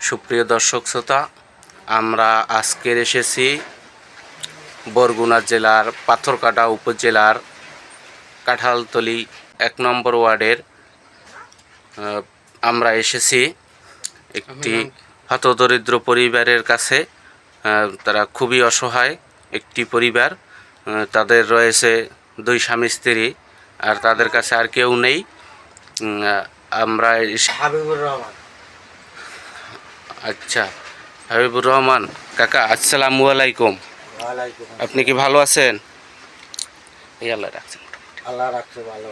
সুপ্রিয় দর্শক শ্রোতা আমরা আজকের এসেছি বরগুনা জেলার পাথরকাটা উপজেলার কাঁঠালতলি এক নম্বর ওয়ার্ডের আমরা এসেছি একটি হতদরিদ্র পরিবারের কাছে তারা খুবই অসহায় একটি পরিবার তাদের রয়েছে দুই স্বামী স্ত্রী আর তাদের কাছে আর কেউ নেই। আমরা হাবিবুর রহমান। আচ্ছা হাবিবুর রহমান কাকা আসসালামু আলাইকুম। ওয়ালাইকুম আপনি কি ভালো আছেন? এই আল্লাহ রাখছেন আল্লাহ রাখছে ভালো।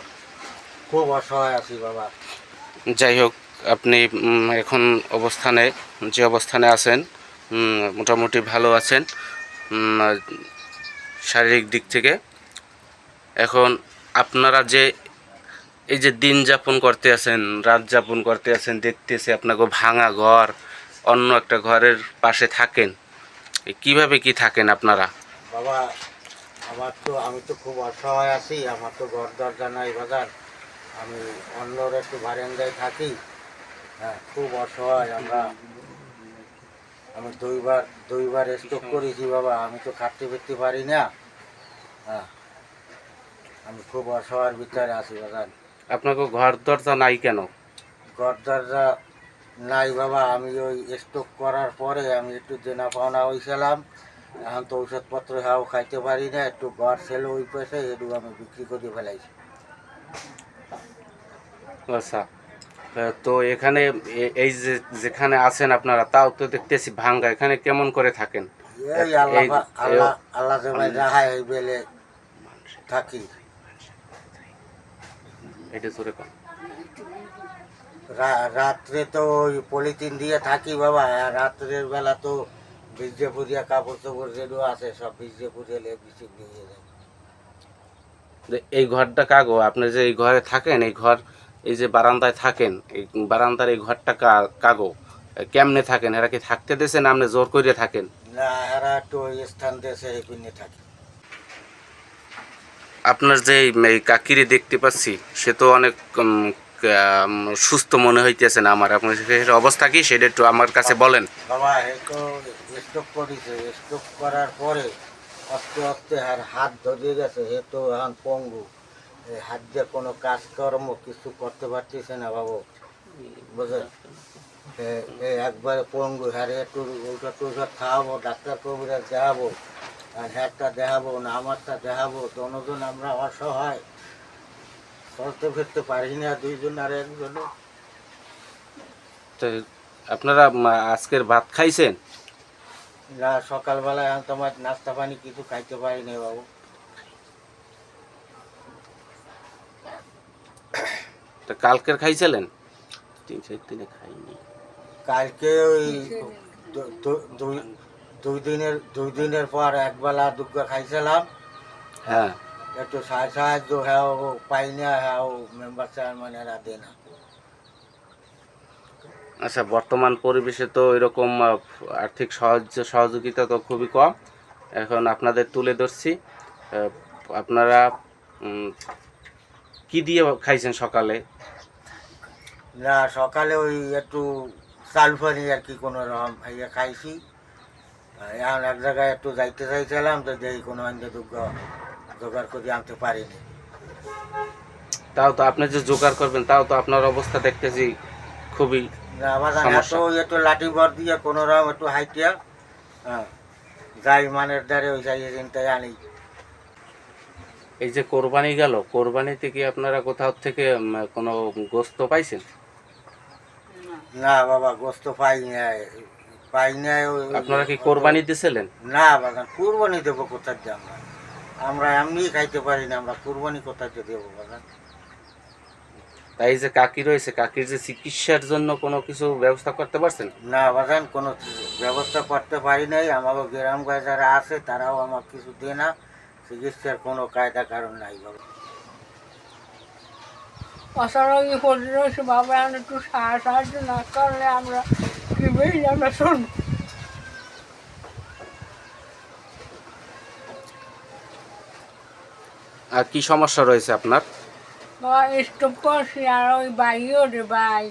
খুব অসহায় আছি বাবা। যাই হোক আপনি এখন অবস্থানে যে অবস্থানে আছেন মোটামুটি ভালো আছেন শারীরিক দিক থেকে। এখন আপনারা যে এই যে দিন যাপন করতে আছেন রাত যাপন করতে আছেন দেখতেছি আপনাকে ভাঙা ঘর অন্য একটা ঘরের পাশে থাকেন? কীভাবে কি থাকেন আপনারা? বাবা আমার তো আমি তো খুব অসহায় আছি আমার তো ঘর দরজা নাই বাজার। আমি অন্যর একটু বারান্দায় থাকি। হ্যাঁ খুব অসহায় আমরা। আমি দুইবার দুইবার স্ট্রোক করেছি বাবা আমি তো খাটতে ফিরতে পারি না। হ্যাঁ আমি খুব অসহায়ের ভিতরে আছি বাজার। আপনাকে ঘর দরজা নাই কেন? ঘর দরজা নাই বাবা আমি ওই স্টক করার পরে আমি একটু দেনা পাওনা হয়েছিলাম এখন তো ঔষধপত্র হাও খাইতে পারি না একটু ঘর ছিল ওই পয়সা একটু আমি বিক্রি করে ফেলাইছি। আচ্ছা তো এখানে এই যে যেখানে আছেন আপনারা তাও তো দেখতেছি ভাঙ্গা এখানে কেমন করে থাকেন? এই আল্লাহ আল্লাহ আল্লাহ রাহায় এই বেলে থাকি। এটা জোরে কম রাত্রে তো ওই পলিথিন দিয়ে থাকি বাবা আর রাত্রের বেলা তো ভিজে পুজিয়া কাপড় চোপড় যেগুলো আছে সব ভিজে পুজেলে বিচি দিয়ে যায়। এই ঘরটা কাগো? আপনি যে এই ঘরে থাকেন এই ঘর এই যে বারান্দায় থাকেন এই বারান্দার এই ঘরটা কাগো? কেমনে থাকেন? এরা কি থাকতে দেশে না আপনি জোর করে থাকেন? না এরা একটু ওই স্থান দেশে এই পিনে থাকে। আপনার যে এই কাকিরে দেখতে পাচ্ছি সে তো অনেক সুস্থ মনে হইতেছে না আমার। আপনার অবস্থা কি? সেটা একটু আমার কাছে বলেন। বাবা এ তো স্ট্রোক করেছে। স্ট্রোক করার পরে আস্তে আস্তে আর হাত ধরিয়ে গেছে। হে তো এখন পঙ্গু। হাত দিয়ে কোনো কাজকর্ম কিছু করতে পারতেছে না বাবু। বুঝলেন? একবারে পঙ্গু। হ্যাঁ একটু ঔষধ টৌষধ খাওয়াবো, ডাক্তার কবিরাজ দেখাবো। আর হ্যারটা দেখাবো না, আমারটা দেখাবো। দনোজন আমরা অসহায়। চলতে ফিরতে পারি না দুইজন আর একজন তো আপনারা আজকের ভাত খাইছেন? না সকালবেলায় তোমার নাস্তা পানি কিছু খাইতে পারি না বাবু। তো কালকের খাইছিলেন? তিন চার দিনে খাইনি। কালকে ওই দুই দিনের দুই দিনের পর একবেলা দুগ্গা খাইছিলাম। হ্যাঁ। একটু সাহায্য সাহায্য হ্যাঁ ও পাই না হ্যাঁ ও মেম্বার চেয়ারম্যানেরা দে না। আচ্ছা বর্তমান পরিবেশে তো এরকম আর্থিক সাহায্য সহযোগিতা তো খুবই কম। এখন আপনাদের তুলে ধরছি আপনারা কি দিয়ে খাইছেন সকালে? না সকালে ওই একটু চাল পানি আর কি কোনো রকম ভাইয়া খাইছি। এখন এক জায়গায় একটু যাইতে চাইছিলাম তো যেই কোনো দুগ্গা জোগাড় করে আনতে পারিনি। তাও তো আপনি যে জোগাড় করবেন তাও তো আপনার অবস্থা দেখতেছি খুবই না এত একটু লাঠি ভর দিয়ে কোনো রকম একটু হাইটিয়া হ্যাঁ যাই মানের দ্বারে ওই যাই আনি। এই যে কোরবানি গেল কোরবানিতে কি আপনারা কোথাও থেকে উম, কোনো গোস্ত পাইছেন? না বাবা গোস্ত পাই নাই পাই নাই ওই- আপনারা কি কোরবানি দিছিলেন? না বাবা কুরবানি দেবো কোথায় দিয়ে আমরা? আমরা এমনি খাইতে পারি না আমরা কুরবানি কোথায় দেবো বাবা তাই যে কাকি রয়েছে কাকির যে চিকিৎসার জন্য কোনো কিছু ব্যবস্থা করতে পারছেন? না বাগান কোনো ব্যবস্থা করতে পারি নাই। আমাকে গ্রাম গায়ে যারা আছে তারাও আমাকে কিছু দেয় না। চিকিৎসার কোনো কায়দা কারণ নাই বাবা। পড়ে রয়েছে বাবা আমরা একটু সাহা- সাহায্য না করলে আমরা কি বেশি আমরা শুনব আর কি সমস্যা রয়েছে আপনার? স্টপ করছি আর ওই বাইও রে ভাই।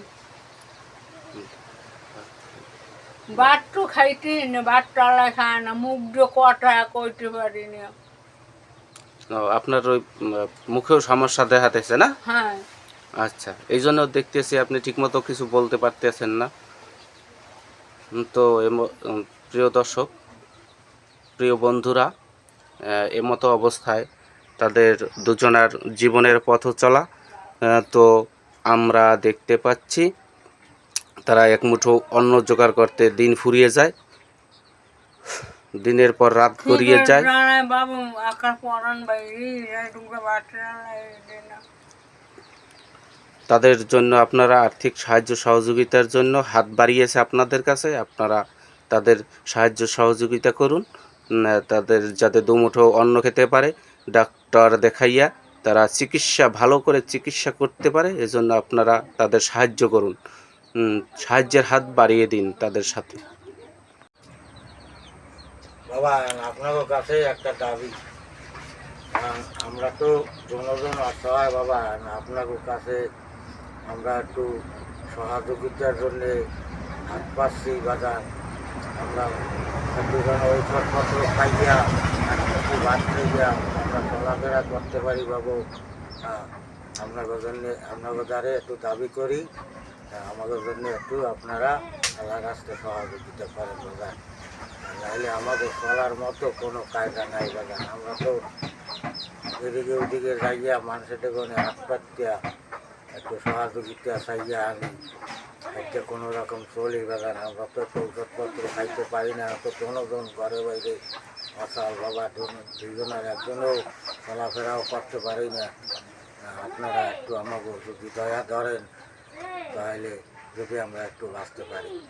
ভাত তো খাইতে না ভাত টালা খায় না মুখ দিয়ে কথা কইতে পারি না। ও, আপনার ওই মুখেও সমস্যা দেখাতেছে না? হ্যাঁ। আচ্ছা এই জন্য দেখতেছি আপনি ঠিকমতো কিছু বলতে পারতেছেন না। তো এম- প্রিয় দর্শক প্রিয় বন্ধুরা এমতো অবস্থায় তাদের দুজনার জীবনের পথ চলা তো আমরা দেখতে পাচ্ছি তারা এক মুঠো অন্ন জোগাড় করতে দিন ফুরিয়ে যায় দিনের পর রাত গড়িয়ে যায়। তাদের জন্য আপনারা আর্থিক সাহায্য সহযোগিতার জন্য হাত বাড়িয়েছে আপনাদের কাছে আপনারা তাদের সাহায্য সহযোগিতা করুন তাদের যাতে দুমুঠো অন্ন খেতে পারে। ডাক্তার দেখাইয়া তারা চিকিৎসা, ভালো করে চিকিৎসা করতে পারে, এজন্য আপনারা তাদের সাহায্য করুন। সাহায্যের হাত বাড়িয়ে দিন তাদের সাথে। বাবা আপনাদের কাছে একটা দাবি। আমরা তো জনজন অসহায় বাবা আপনাদের কাছে আমরা একটু সহযোগিতার জন্যে হাত পাচ্ছি বাজার। আমরা একটু যেন ঔষধপত্র খাইয়া, একটু ভাত খাইয়া চলাফেরা করতে পারি বাবু। হ্যাঁ আপনাদের জন্যে আপনাদের দ্বারে একটু দাবি করি। হ্যাঁ, আমাদের জন্য একটু আপনারা আল্লাহ রাস্তায় সহযোগিতা করেন বাজার নাহলে আমাদের চলার মতো কোনো কায়দা নাই বাগান আমরা তো এদিকে ওদিকে যাইয়া মানুষের গনে হাত পাতিয়া একটু সহযোগিতা চাইয়া আমি একটা কোনো রকম চলি বাজার আমরা তো একটু ওষুধপত্র খাইতে পারি না। তো কোনোজন ঘরে বাইরে অসাল বাবা দুজন- দুজনের একজনও চলাফেরাও করতে পারি না। আপনারা একটু আমাকে যদি দয়া ধরেন তাহলে যদি আমরা একটু বাঁচতে পারি।